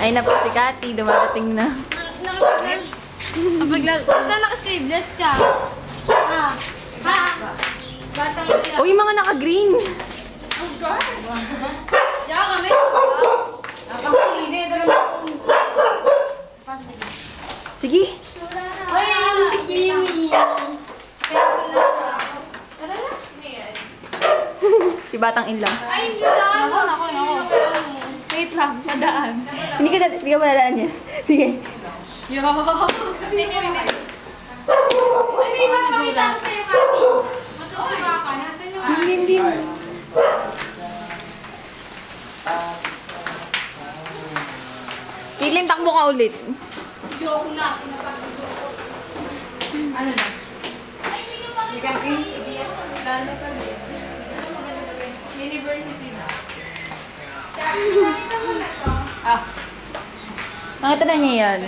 Ay na po si Kati, dumadating na. Kapag laro, na naka-sleeveless ka. Ha? Ha? Batang ila. Uy, mga naka-green. Diyan kami. Sige. Uy, yung si Jimmy. Si Batang Inlang. Ay, hindi na. Lang, madaan. hindi ka, hindi ka madadaan niya. Sige. Yo. Ay, may mapakita ko sa'yo, Kati. Matutuwa ka. Nasaan yung Hindi, hindi. Caitlyn, takbo ka ulit. joke na? Ano na? University na. Nakita na niya yan.